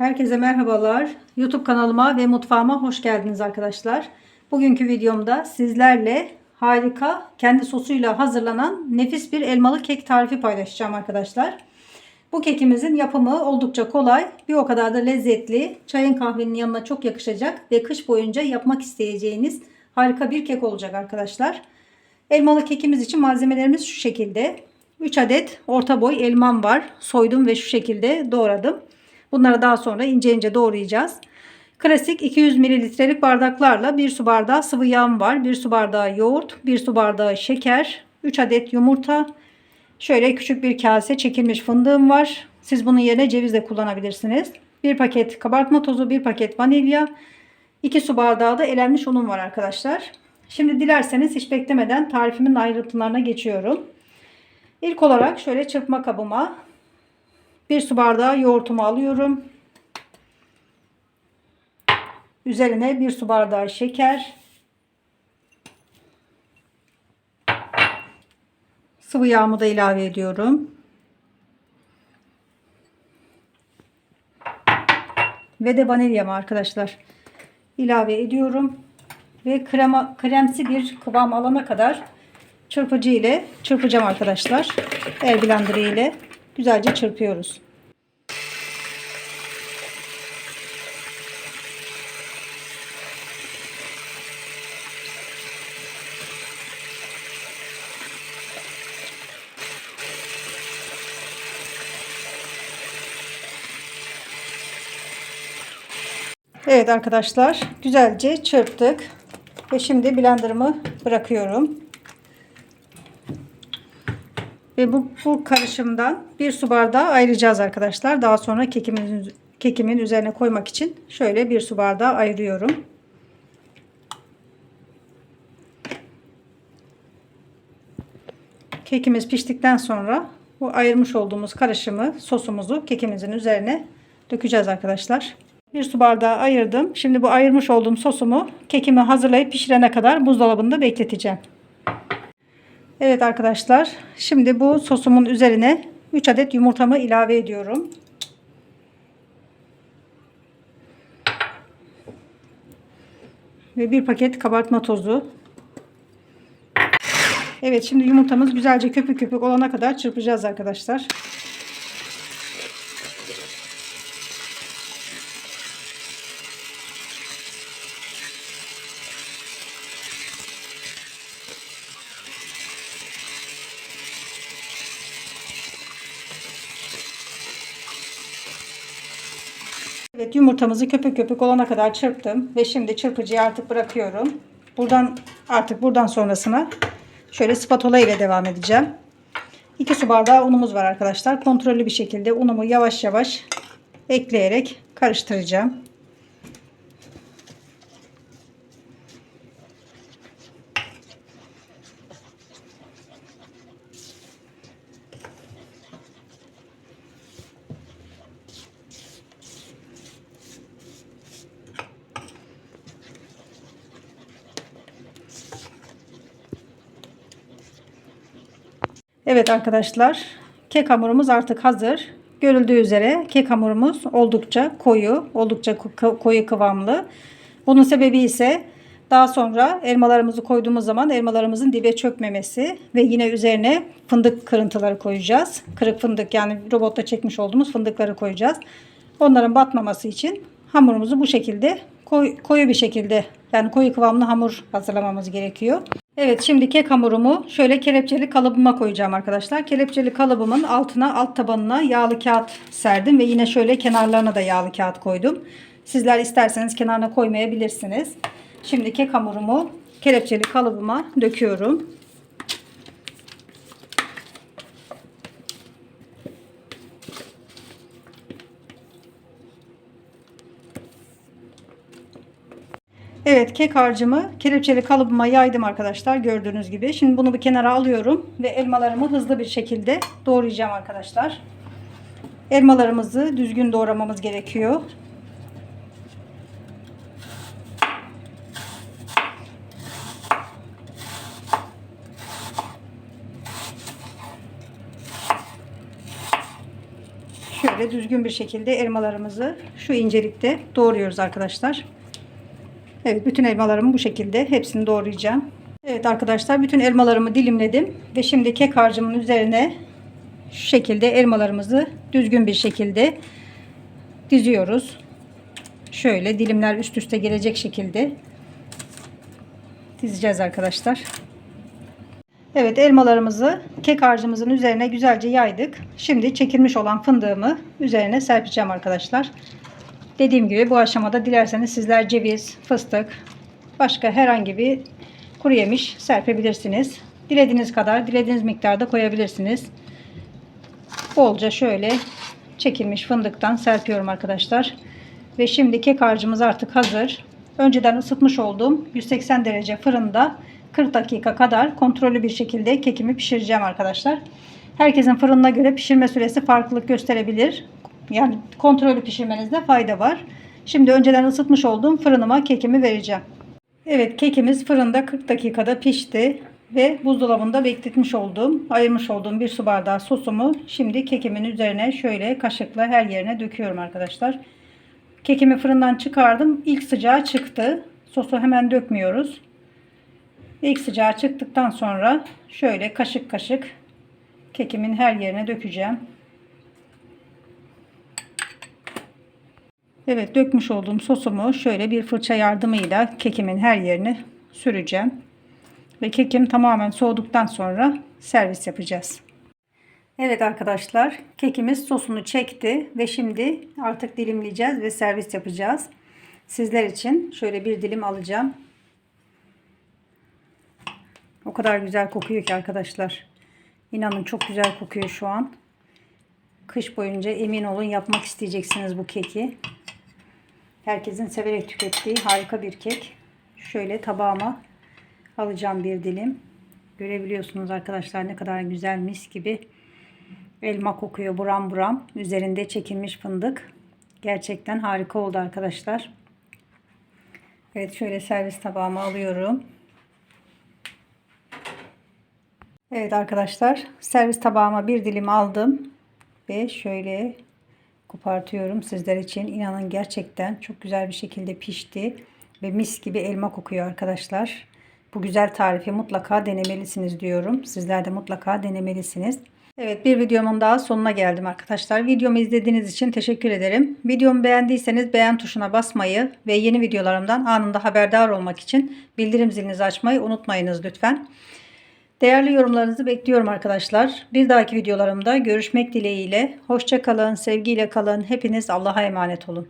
Herkese merhabalar. YouTube kanalıma ve mutfağıma hoş geldiniz arkadaşlar. Bugünkü videomda sizlerle harika kendi sosuyla hazırlanan nefis bir elmalı kek tarifi paylaşacağım arkadaşlar. Bu kekimizin yapımı oldukça kolay, bir o kadar da lezzetli, çayın kahvenin yanına çok yakışacak ve kış boyunca yapmak isteyeceğiniz harika bir kek olacak arkadaşlar. Elmalı kekimiz için malzemelerimiz şu şekilde. 3 adet orta boy elmam var. Soydum ve şu şekilde doğradım. Bunları daha sonra ince ince doğrayacağız. Klasik 200 mililitrelik bardaklarla 1 su bardağı sıvı yağım var. 1 su bardağı yoğurt, 1 su bardağı şeker, 3 adet yumurta. Şöyle küçük bir kase çekilmiş fındığım var. Siz bunun yerine ceviz de kullanabilirsiniz. 1 paket kabartma tozu, 1 paket vanilya, 2 su bardağı da elenmiş unum var arkadaşlar. Şimdi dilerseniz hiç beklemeden tarifimin ayrıntılarına geçiyorum. İlk olarak şöyle çırpma kabıma 1 su bardağı yoğurtumu alıyorum. Üzerine 1 su bardağı şeker. Sıvı yağımı da ilave ediyorum. Ve de vanilyamı arkadaşlar ilave ediyorum. Ve krema, kremsi bir kıvam alana kadar çırpıcı ile çırpacağım arkadaşlar. El blender ile güzelce çırpıyoruz. Evet arkadaşlar güzelce çırptık ve şimdi blenderımı bırakıyorum. Ve bu, bu karışımdan bir su bardağı ayıracağız arkadaşlar. Daha sonra kekimin, kekimin üzerine koymak için şöyle bir su bardağı ayırıyorum. Kekimiz piştikten sonra bu ayırmış olduğumuz karışımı, sosumuzu kekimizin üzerine dökeceğiz arkadaşlar. Bir su bardağı ayırdım. Şimdi bu ayırmış olduğum sosumu kekimi hazırlayıp pişirene kadar buzdolabında bekleteceğim. Evet arkadaşlar. Şimdi bu sosumun üzerine 3 adet yumurtamı ilave ediyorum. Ve bir paket kabartma tozu. Evet şimdi yumurtamız güzelce köpük köpük olana kadar çırpacağız arkadaşlar. Evet yumurtamızı köpük köpük olana kadar çırptım ve şimdi çırpıcıyı artık bırakıyorum. Buradan artık buradan sonrasına şöyle spatula ile devam edeceğim. 2 su bardağı unumuz var arkadaşlar. Kontrollü bir şekilde unumu yavaş yavaş ekleyerek karıştıracağım. Evet arkadaşlar kek hamurumuz artık hazır. Görüldüğü üzere kek hamurumuz oldukça koyu, oldukça koyu kıvamlı. Bunun sebebi ise daha sonra elmalarımızı koyduğumuz zaman elmalarımızın dibe çökmemesi ve yine üzerine fındık kırıntıları koyacağız. Kırık fındık yani robotta çekmiş olduğumuz fındıkları koyacağız. Onların batmaması için hamurumuzu bu şekilde koyu, koyu bir şekilde yani koyu kıvamlı hamur hazırlamamız gerekiyor. Evet şimdi kek hamurumu şöyle kelepçeli kalıbıma koyacağım arkadaşlar. Kelepçeli kalıbımın altına alt tabanına yağlı kağıt serdim ve yine şöyle kenarlarına da yağlı kağıt koydum. Sizler isterseniz kenarına koymayabilirsiniz. Şimdi kek hamurumu kelepçeli kalıbıma döküyorum. Evet kek harcımı kelepçeli kalıbıma yaydım arkadaşlar gördüğünüz gibi. Şimdi bunu bir kenara alıyorum ve elmalarımı hızlı bir şekilde doğrayacağım arkadaşlar. Elmalarımızı düzgün doğramamız gerekiyor. Şöyle düzgün bir şekilde elmalarımızı şu incelikte doğruyoruz arkadaşlar. Evet bütün elmalarımı bu şekilde hepsini doğrayacağım. Evet arkadaşlar bütün elmalarımı dilimledim ve şimdi kek harcımın üzerine şu şekilde elmalarımızı düzgün bir şekilde diziyoruz. Şöyle dilimler üst üste gelecek şekilde dizeceğiz arkadaşlar. Evet elmalarımızı kek harcımızın üzerine güzelce yaydık. Şimdi çekilmiş olan fındığımı üzerine serpeceğim arkadaşlar. Dediğim gibi bu aşamada dilerseniz sizler ceviz, fıstık, başka herhangi bir kuru yemiş serpebilirsiniz. Dilediğiniz kadar, dilediğiniz miktarda koyabilirsiniz. Bolca şöyle çekilmiş fındıktan serpiyorum arkadaşlar. Ve şimdi kek harcımız artık hazır. Önceden ısıtmış olduğum 180 derece fırında 40 dakika kadar kontrollü bir şekilde kekimi pişireceğim arkadaşlar. Herkesin fırınına göre pişirme süresi farklılık gösterebilir. Yani kontrollü pişirmenizde fayda var. Şimdi önceden ısıtmış olduğum fırınıma kekimi vereceğim. Evet kekimiz fırında 40 dakikada pişti ve buzdolabında bekletmiş olduğum, ayırmış olduğum bir su bardağı sosumu şimdi kekimin üzerine şöyle kaşıkla her yerine döküyorum arkadaşlar. Kekimi fırından çıkardım. İlk sıcağı çıktı. Sosu hemen dökmüyoruz. İlk sıcağı çıktıktan sonra şöyle kaşık kaşık kekimin her yerine dökeceğim. Evet dökmüş olduğum sosumu şöyle bir fırça yardımıyla kekimin her yerine süreceğim. Ve kekim tamamen soğuduktan sonra servis yapacağız. Evet arkadaşlar kekimiz sosunu çekti ve şimdi artık dilimleyeceğiz ve servis yapacağız. Sizler için şöyle bir dilim alacağım. O kadar güzel kokuyor ki arkadaşlar. İnanın çok güzel kokuyor şu an. Kış boyunca emin olun yapmak isteyeceksiniz bu keki. Herkesin severek tükettiği harika bir kek. Şöyle tabağıma alacağım bir dilim. Görebiliyorsunuz arkadaşlar ne kadar güzel mis gibi elma kokuyor buram buram. Üzerinde çekilmiş fındık. Gerçekten harika oldu arkadaşlar. Evet şöyle servis tabağıma alıyorum. Evet arkadaşlar servis tabağıma bir dilim aldım ve şöyle kopartıyorum sizler için. İnanın gerçekten çok güzel bir şekilde pişti ve mis gibi elma kokuyor arkadaşlar. Bu güzel tarifi mutlaka denemelisiniz diyorum. Sizler de mutlaka denemelisiniz. Evet bir videomun daha sonuna geldim arkadaşlar. Videomu izlediğiniz için teşekkür ederim. Videomu beğendiyseniz beğen tuşuna basmayı ve yeni videolarımdan anında haberdar olmak için bildirim zilinizi açmayı unutmayınız lütfen. Değerli yorumlarınızı bekliyorum arkadaşlar. Bir dahaki videolarımda görüşmek dileğiyle. Hoşça kalın, sevgiyle kalın. Hepiniz Allah'a emanet olun.